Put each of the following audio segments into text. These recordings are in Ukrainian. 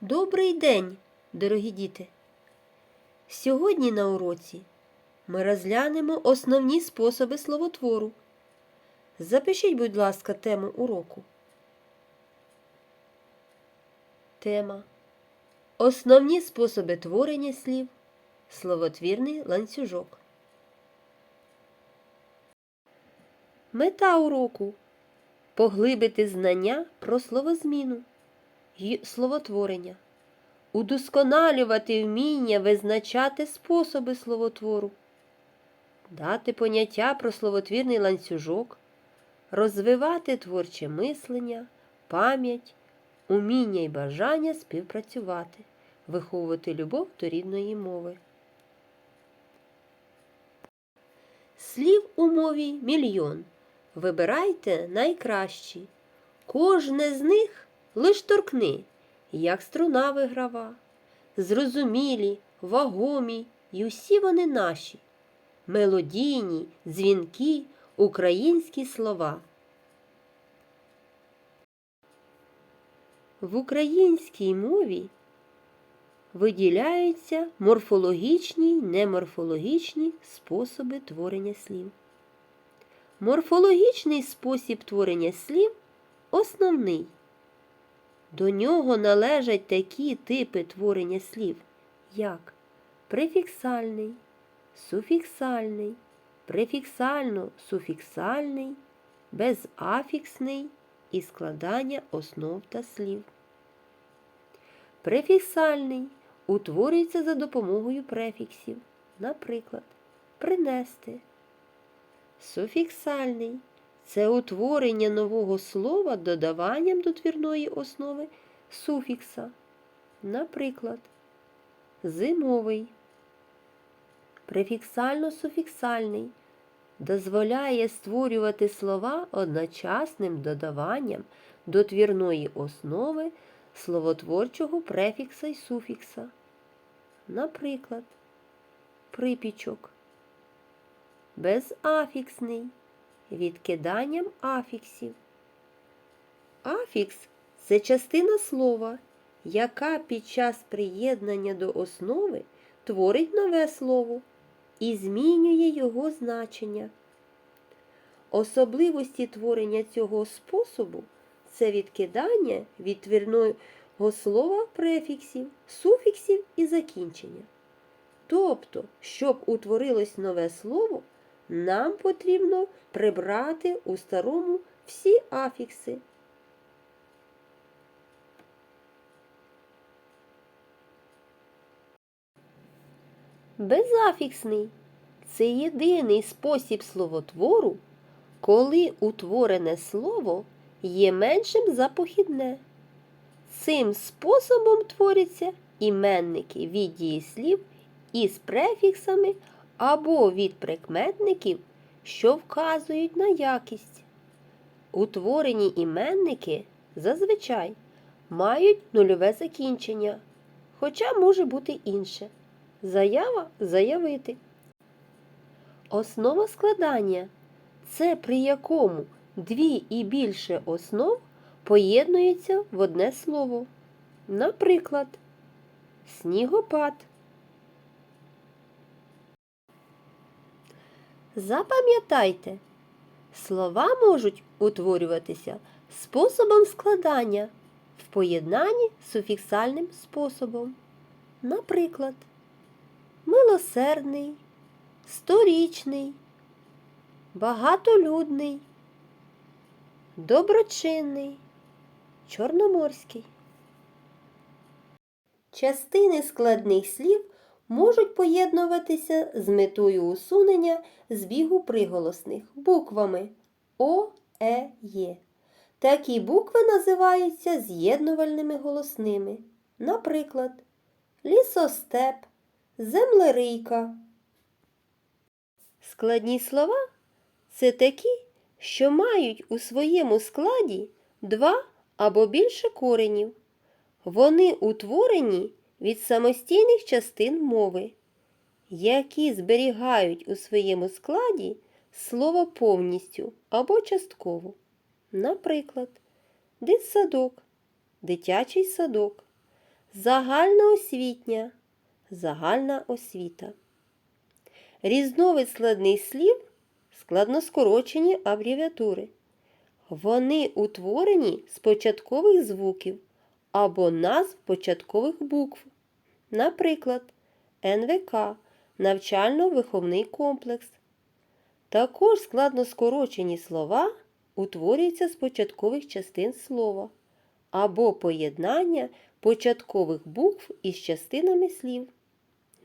Добрий день, дорогі діти! Сьогодні на уроці ми розглянемо основні способи словотвору. Запишіть, будь ласка, тему уроку. Тема Основні способи творення слів. Словотвірний ланцюжок. Мета уроку поглибити знання про словозміну й словотворення, удосконалювати вміння визначати способи словотвору, дати поняття про словотвірний ланцюжок, розвивати творче мислення, пам'ять, уміння і бажання співпрацювати, виховувати любов до рідної мови. Слів у мові мільйон. Вибирайте найкращі. Кожне з них лиш торкни, як струна виграва. Зрозумілі, вагомі, й усі вони наші. Мелодійні, дзвінкі, українські слова. В українській мові виділяються морфологічні й неморфологічні способи творення слів. Морфологічний спосіб творення слів основний. До нього належать такі типи творення слів, як префіксальний, суфіксальний, префіксально-суфіксальний, безафіксний і складання основ та слів. Префіксальний утворюється за допомогою префіксів, наприклад, принести. Суфіксальний це утворення нового слова додаванням до твірної основи суфікса. Наприклад, зимовий. Префіксально-суфіксальний дозволяє створювати слова одночасним додаванням до твірної основи словотворчого префікса й суфікса. Наприклад, припічок. Безафіксний відкиданням афіксів. Афікс це частина слова, яка під час приєднання до основи творить нове слово і змінює його значення. Особливості творення цього способу це відкидання від твірного слова префіксів, суфіксів і закінчення. Тобто, щоб утворилось нове слово, нам потрібно прибрати у старому всі афікси. Безафіксний це єдиний спосіб словотвору, коли утворене слово є меншим за похідне. Цим способом творяться іменники від дієслів із префіксами або від прикметників, що вказують на якість. Утворені іменники зазвичай мають нульове закінчення, хоча може бути інше. Заява заявити. Основа складання це при якому дві і більше основ поєднуються в одне слово. Наприклад, снігопад. Запам'ятайте, слова можуть утворюватися способом складання в поєднанні з суфіксальним способом. Наприклад, милосердний, сторічний, багатолюдний, доброчинний, чорноморський. Частини складних слів можуть поєднуватися з метою усунення збігу приголосних буквами О, Е, Є. Такі букви називаються з'єднувальними голосними. Наприклад, лісостеп, землерийка. Складні слова це такі, що мають у своєму складі два або більше коренів. Вони утворені від самостійних частин мови, які зберігають у своєму складі слово повністю або частково. Наприклад, дитсадок, дитячий садок, загальноосвітня, загальна освіта. Різновид складних слів складноскорочені абревіатури. Вони утворені з початкових звуків або назв початкових букв. Наприклад, НВК навчально-виховний комплекс. Також складноскорочені слова утворюються з початкових частин слова або поєднання початкових букв із частинами слів.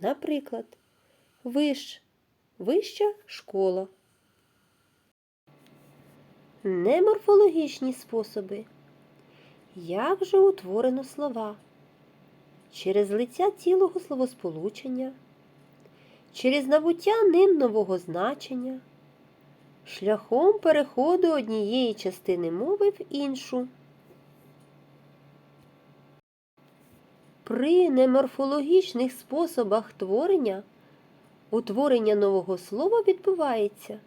Наприклад, виш, вища школа. Неморфологічні способи. Як же утворено слова? Через лиця цілого словосполучення, через набуття ним нового значення, шляхом переходу однієї частини мови в іншу. При неморфологічних способах творення утворення нового слова відбувається.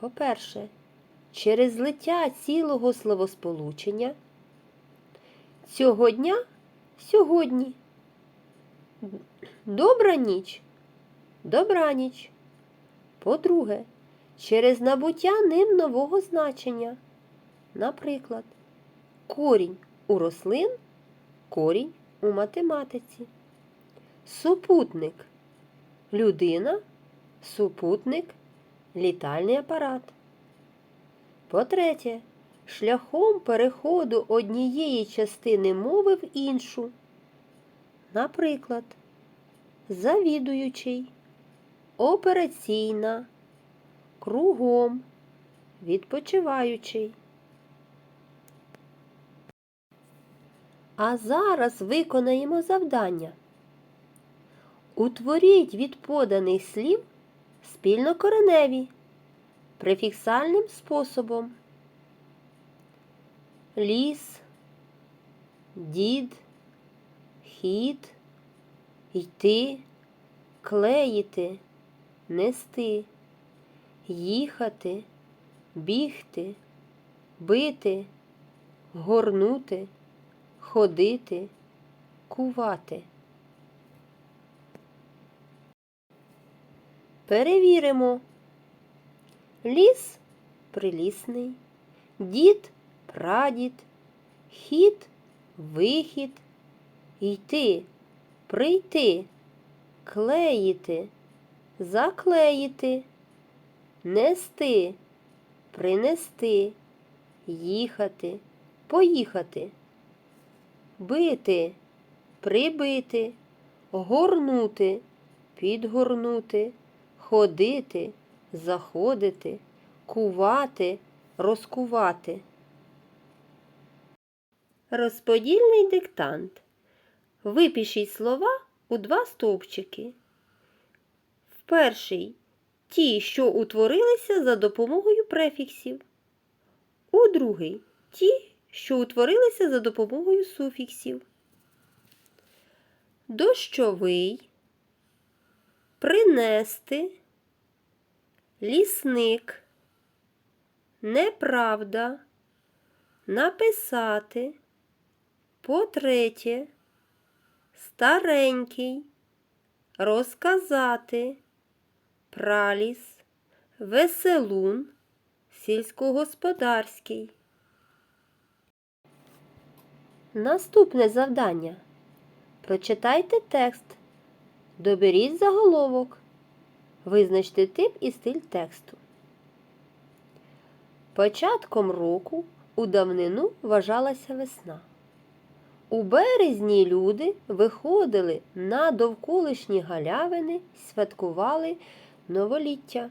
По-перше, через злиття цілого словосполучення. Цього дня сьогодні. Добра ніч. Добраніч. По-друге, через набуття ним нового значення. Наприклад, корінь у рослин, корінь у математиці. Супутник людина, супутник літальний апарат. По-третє, шляхом переходу однієї частини мови в іншу. Наприклад, завідуючий, операційна, кругом, відпочиваючий. А зараз виконаємо завдання. Утворіть від поданих слів спільнокореневі префіксальним способом. Ліс, дід, хід, йти, клеїти, нести, їхати, бігти, бити, горнути, ходити, кувати. Перевіримо. Ліс прилісний, дід прадід, хід вихід, йти, прийти, клеїти, заклеїти, нести, принести, їхати, поїхати, бити, прибити, горнути, підгорнути, ходити, заходити, кувати, розкувати. Розподільний диктант. Випишіть слова у два стовпчики. В перший ті, що утворилися за допомогою префіксів. У другий ті, що утворилися за допомогою суфіксів. Дощовий, принести, лісник, неправда, написати. По-третє, старенький, розказати, праліс, веселун, сільськогосподарський. Наступне завдання. Прочитайте текст. Доберіть заголовок. Визначте тип і стиль тексту. Початком року у давнину вважалася весна. У березні люди виходили на довколишні галявини святкували новоліття.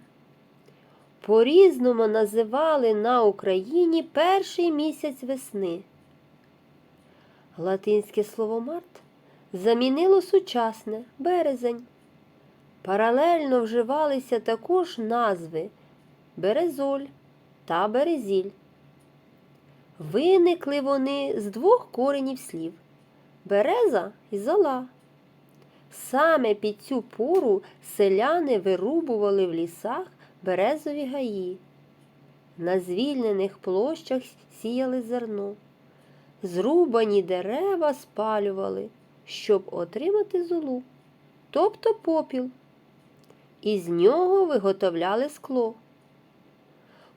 По-різному називали на Україні перший місяць весни. Латинське слово март замінило сучасне березень. Паралельно вживалися також назви березоль та березіль. Виникли вони з двох коренів слів береза і зола. Саме під цю пору селяни вирубували в лісах березові гаї. На звільнених площах сіяли зерно. зрубані дерева спалювали, щоб отримати золу, тобто попіл. Із нього виготовляли скло.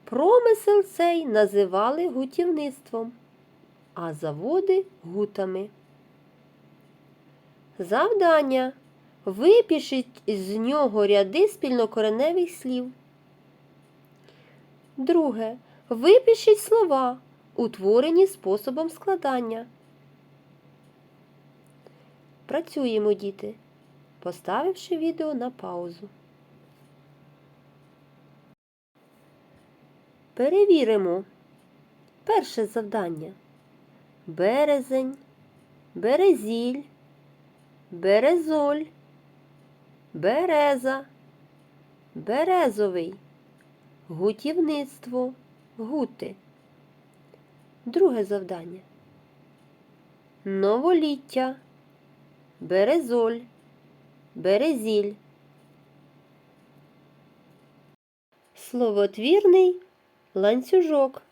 Промисел цей називали гутівництвом, а заводи гутами. Завдання. Випишіть з нього ряди спільнокореневих слів. Друге. Випишіть слова, утворені способом складання. Працюємо, діти, поставивши відео на паузу. Перевіримо. Перше завдання. Березень, березіль, березоль, береза, березовий, гутівництво, гути. Друге завдання. Новоліття, березоль, березіль. Словотвірний ланцюжок.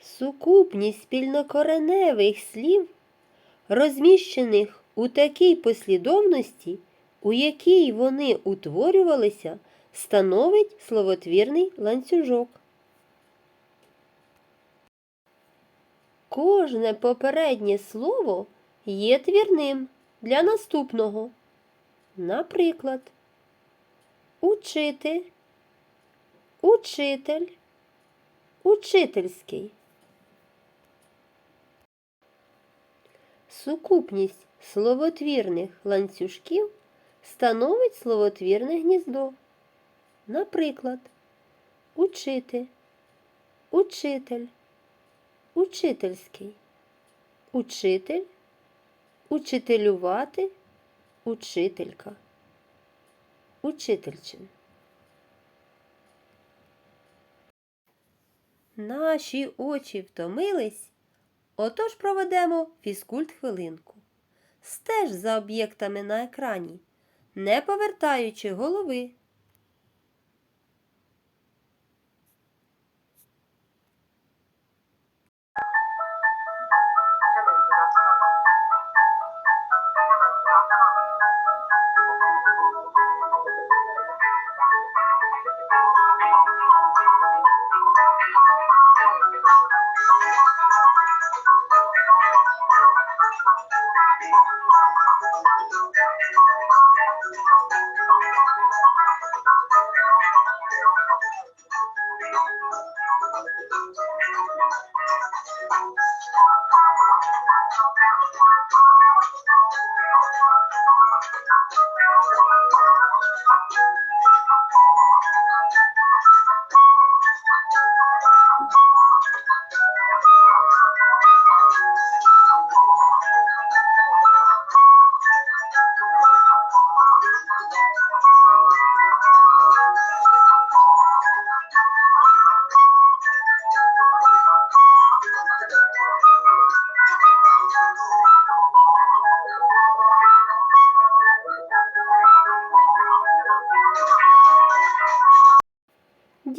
Сукупність спільнокореневих слів, розміщених у такій послідовності, у якій вони утворювалися, становить словотвірний ланцюжок. Кожне попереднє слово є твірним для наступного. Наприклад, учити, учитель, учительський. Сукупність словотвірних ланцюжків становить словотвірне гніздо. Наприклад, учити, учитель, учительський, учитель, учителювати, учителька, учительчин. Наші очі втомились, отож проведемо фізкульт хвилинку. Стеж за об'єктами на екрані, не повертаючи голови.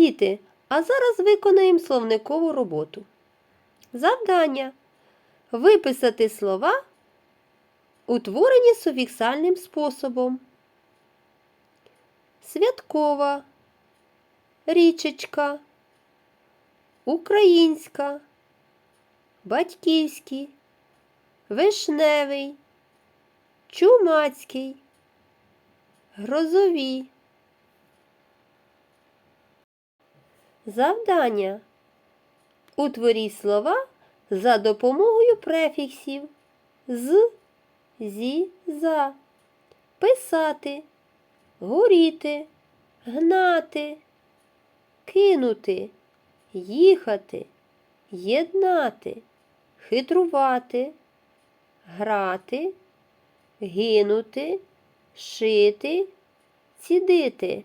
Діти, а зараз виконаємо словникову роботу. Завдання виписати слова, утворені суфіксальним способом. Святкова, річечка, українська, батьківський, вишневий, чумацький, грозові. Завдання. Утворіть слова за допомогою префіксів з, зі, за. Писати, горіти, гнати, кинути, їхати, єднати, хитрувати, грати, гинути, шити, цідити.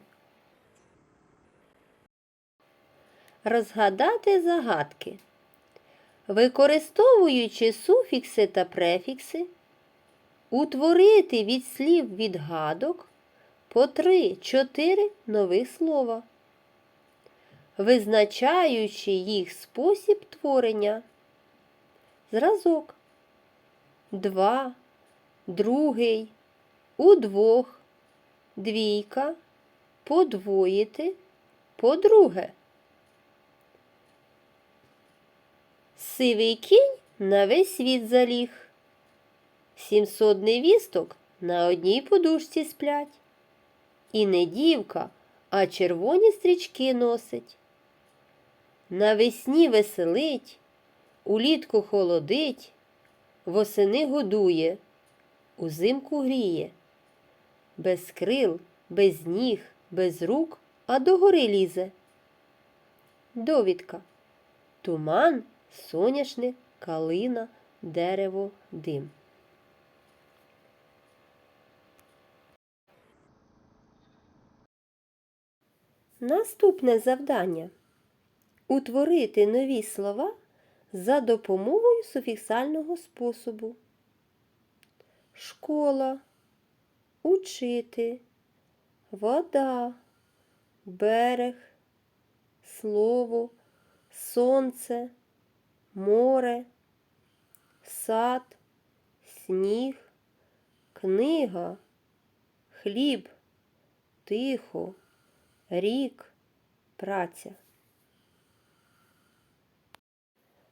Розгадати загадки. Використовуючи суфікси та префікси, утворити від слів відгадок по 3-4 нових слова, визначаючи їх спосіб творення, зразок. Два, другий, удвох, двійка, подвоїти, подруге. Сивий кінь на весь світ заліг. Сімсот невісток на одній подушці сплять. І не дівка, а червоні стрічки носить. Навесні веселить, улітку холодить, восени годує, узимку гріє. Без крил, без ніг, без рук, а догори лізе. Довідка. Туман, соняшник, калина, дерево, дим. Наступне завдання. Утворити нові слова за допомогою суфіксального способу. Школа, учити, вода, берег, слово, сонце, море, сад, сніг, книга, хліб, тихо, рік, праця.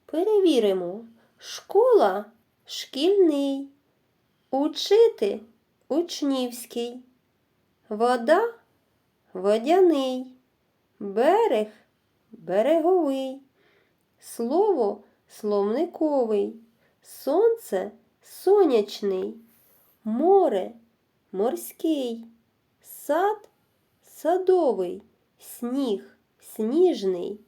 Перевіримо. Школа шкільний, учити учнівський, вода водяний, берег береговий, слово словниковий, сонце сонячний, море морський, сад садовий, сніг сніжний,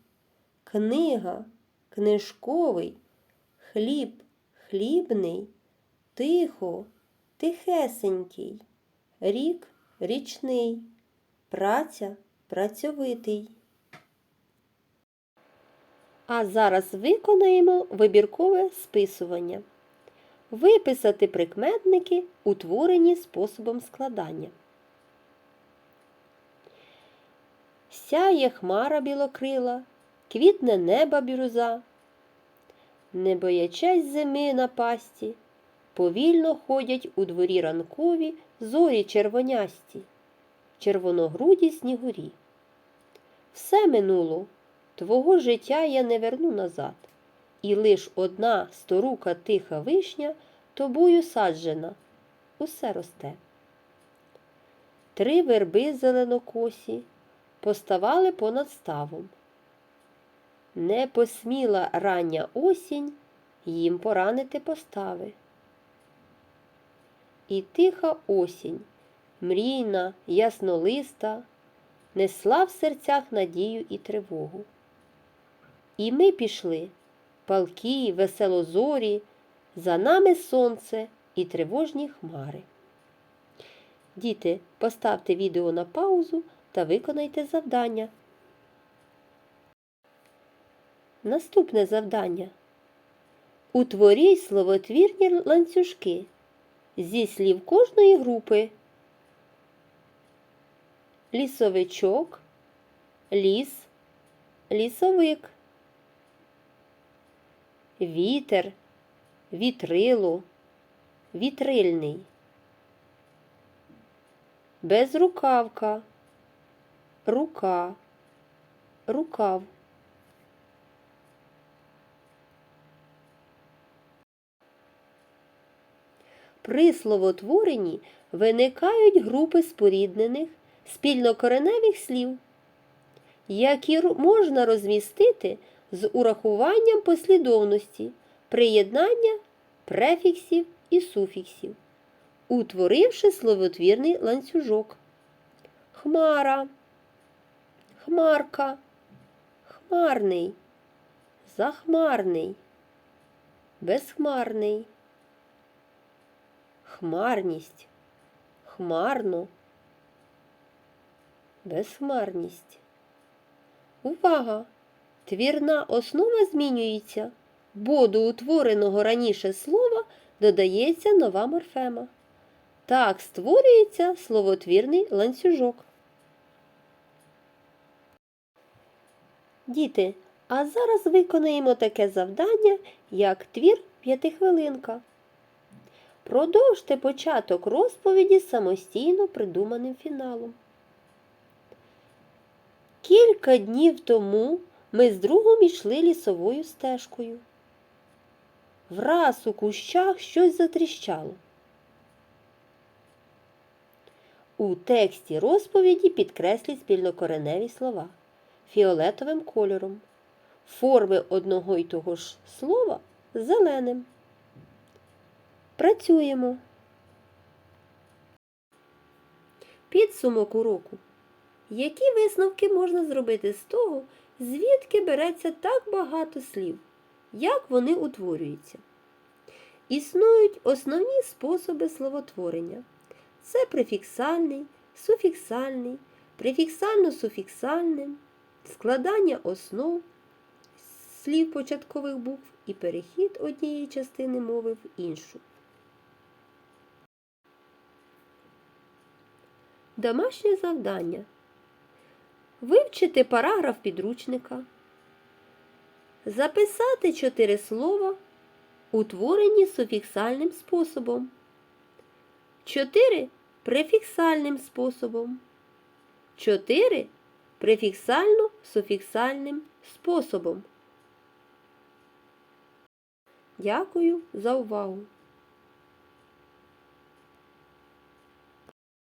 книга книжковий, хліб хлібний, тихо, тихесенький, рік річний, праця працьовитий. А зараз виконаємо вибіркове списування. Виписати прикметники, утворені способом складання. Сяє хмара білокрила, квітне неба бірюза. Не боячась зими напасті, повільно ходять у дворі ранкові зорі червонясті, червоногруді снігурі. Все минуло, твого життя я не верну назад, і лиш одна сторука тиха вишня тобою саджена, усе росте. Три верби зеленокосі поставали понад ставом. Не посміла рання осінь їм поранити постави. І тиха осінь, мрійна, яснолиста, несла в серцях надію і тривогу. І ми пішли, палкі, веселозорі, за нами сонце і тривожні хмари. Діти, поставте відео на паузу та виконайте завдання. Наступне завдання. Утворіть словотвірні ланцюжки зі слів кожної групи. Лісовичок, ліс, лісовик, вітер, вітрило, вітрильний, безрукавка, рука, рукав. При словотворенні виникають групи споріднених спільнокореневих слів, які можна розмістити з урахуванням послідовності приєднання префіксів і суфіксів, утворивши словотвірний ланцюжок. Хмара, хмарка, хмарний, захмарний, безхмарний. Хмарність, хмарно, безхмарність. Увага! Твірна основа змінюється, бо до утвореного раніше слова додається нова морфема. Так створюється словотвірний ланцюжок. Діти, а зараз виконаємо таке завдання, як твір п'ятихвилинка. Продовжте початок розповіді самостійно придуманим фіналом. Кілька днів тому ми з другом йшли лісовою стежкою. Враз у кущах щось затріщало. У тексті розповіді підкресліть спільнокореневі слова фіолетовим кольором, форми одного й того ж слова зеленим. Працюємо. Підсумок уроку. Які висновки можна зробити з того, звідки береться так багато слів? Як вони утворюються? Існують основні способи словотворення. Це префіксальний, суфіксальний, префіксально-суфіксальний, складання основ слів початкових букв і перехід однієї частини мови в іншу. Домашнє завдання. Вивчити параграф підручника. Записати чотири слова, утворені суфіксальним способом. Чотири префіксальним способом. Чотири префіксально-суфіксальним способом. Дякую за увагу!